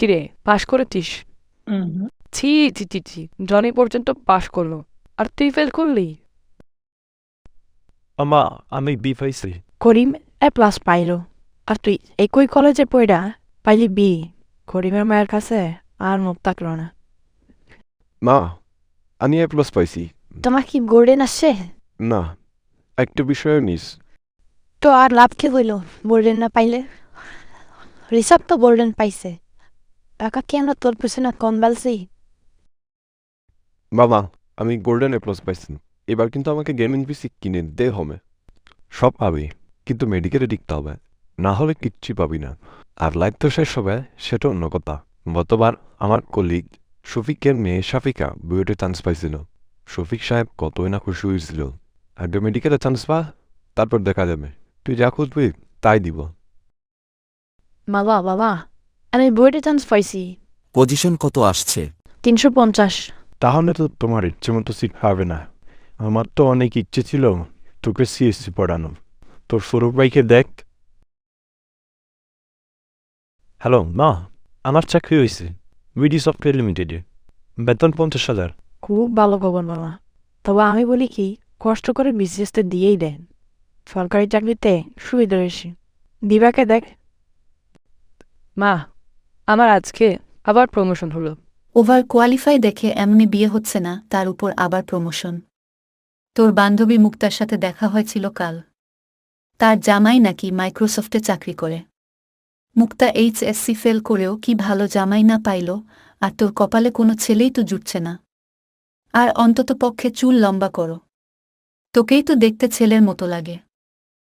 কিরে পাশ করেছিস? ছি ছি ছি ছি জনি পর্যন্ত পাশ করল। আর তুই ফেল করলি? আমা আমি বি পাইছি। করিম এ প্লাস পাইলো। আর তুই একই কলেজে পড়া পাইলি বি করিমের মায়ের কাছে আর মুখ তাকলো না। মা আমি এ প্লাস পাইছি। তোমার কি গোল্ডেন আসছে? না একটা বিষয়ও নিস। তো আর লাভ কি হইল? গোল্ডেন না পাইলে? ঋষভ তো গোল্ডেন পাইছে। টাকা কেন তোর পিছনে কম বেলছি বাবা আমি গোল্ডেন এ প্লাস পাইছি। এবার কিন্তু আমাকে গেমিং পিসি কিনে দে হবে। সব পাবি কিন্তু মেডিকেলে টিকতে হবে। না হলে কিচ্ছু পাবি না। আর লাইফ তো শেষ হবে সেটা অন্য কথা। গতবার আমার কলিগ শফিকের মেয়ে শাফিকা বুয়েটে চান্স পাইছিল। শফিক সাহেব কতই না খুশি হয়েছিল। আগে মেডিকেলে চান্স পা তারপর দেখা যাবে। তুই যা খুঁজবি তাই দিব। বাবা বাবা আমি বইটা চান্স পাইছি পজিশন কত আসছে? তিনশো পঞ্চাশ। তাহলে তো তোমার ইচ্ছে মতো সিট পাবে না। আমার তো অনেক ইচ্ছে ছিল তোকে সিএসসি পড়ানো তোর স্বরূপ ভাইকে দেখ। হ্যালো মা আমার চাকরি হয়েছে। বিডি সফটওয়্যার লিমিটেডে বেতন পঞ্চাশ হাজার। খুব ভালো খবর বাবা তবে আমি বলি কি কষ্ট করে বিসিএসতে দিয়েই দেন। সরকারি চাকরিতে সুবিধা বেশি দিবাকে দেখ। মা আমার আজকে আবার প্রমোশন হলো। ওভার কোয়ালিফাই দেখে এমনি বিয়ে হচ্ছে না, তার উপর আবার প্রমোশন তোর বান্ধবী মুক্তার সাথে দেখা হয়েছিল কাল। তার জামাই নাকি মাইক্রোসফটে চাকরি করে। মুক্তা এইচ এইচএসসি ফেল করেও কি ভালো জামাই না পাইল, আর তোর কপালে কোনো ছেলেই তো জুটছে না। আর অন্তত পক্ষে চুল লম্বা করো। তোকেই তো দেখতে ছেলের মতো লাগে।